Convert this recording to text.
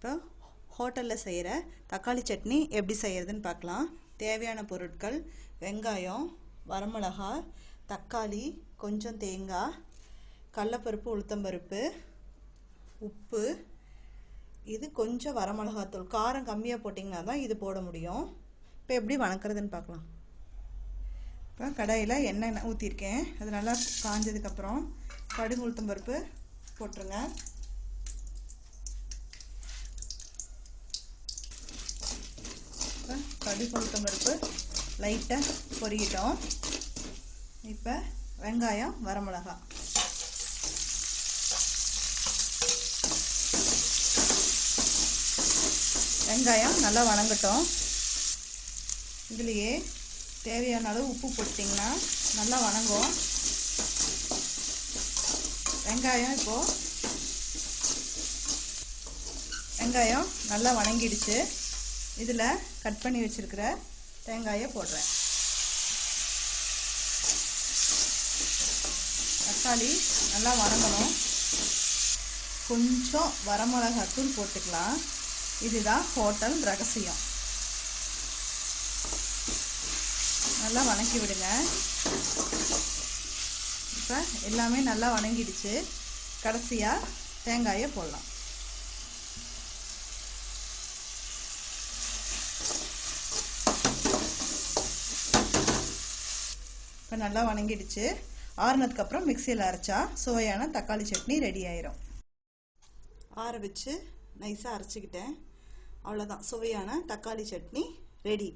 இப்போ ஹோட்டலில் செய்கிற தக்காளி சட்னி எப்படி செய்கிறதுன்னு பார்க்கலாம் தேவையான பொருட்கள் வெங்காயம் வரமிளகா தக்காளி கொஞ்சம் தேங்காய் கடலப்பருப்பு உளுத்தம்பருப்பு உப்பு. இது கொஞ்சம் வரமிளகாத்தூள். காரம் கம்மியாக போட்டிங்கன்னா தான் இது போட முடியும். இப்போ எப்படி வணக்கிறதுன்னு பார்க்கலாம் இப்போ கடாயில் எண்ணெய் ஊற்றிருக்கேன் அது நல்லா காஞ்சதுக்கப்புறம் கடுகு உளுத்தம்பருப்பு போட்டுருங்க. இப்போ கடுகு உளுத்தம்பருப்பு லைட்டாக பொரியிட்டோம். இப்போ வெங்காயம் வரமிளகா. வெங்காயம் நல்லா வணங்கட்டும். இதுலேயே தேவையான அளவு உப்பு போட்டிங்கன்னா நல்லா வணங்கும். வெங்காயம் இப்போது வெங்காயம் நல்லா வணங்கிடுச்சு. இதில் கட் பண்ணி வச்சுருக்கிற தேங்காயை போடுறேன். தக்காளி நல்லா வதங்கணும். கொஞ்சம் வரமிளகாத்தூள் போட்டுக்கலாம். இதுதான் ஹோட்டல் ரகசியம். நல்லா வணக்கி விடுங்க. இப்போ எல்லாமே நல்லா வணங்கிடுச்சு. கடைசியாக தேங்காயை போடலாம். இப்போ நல்லா வணங்கிடுச்சு. ஆறுனதுக்கப்புறம் மிக்சியில் அரைச்சா சுவையான தக்காளி சட்னி ரெடி ஆயிரும். ஆற வச்சு நைஸாக அரைச்சிக்கிட்டேன். அவ்வளோதான் சுவையான தக்காளி சட்னி ரெடி.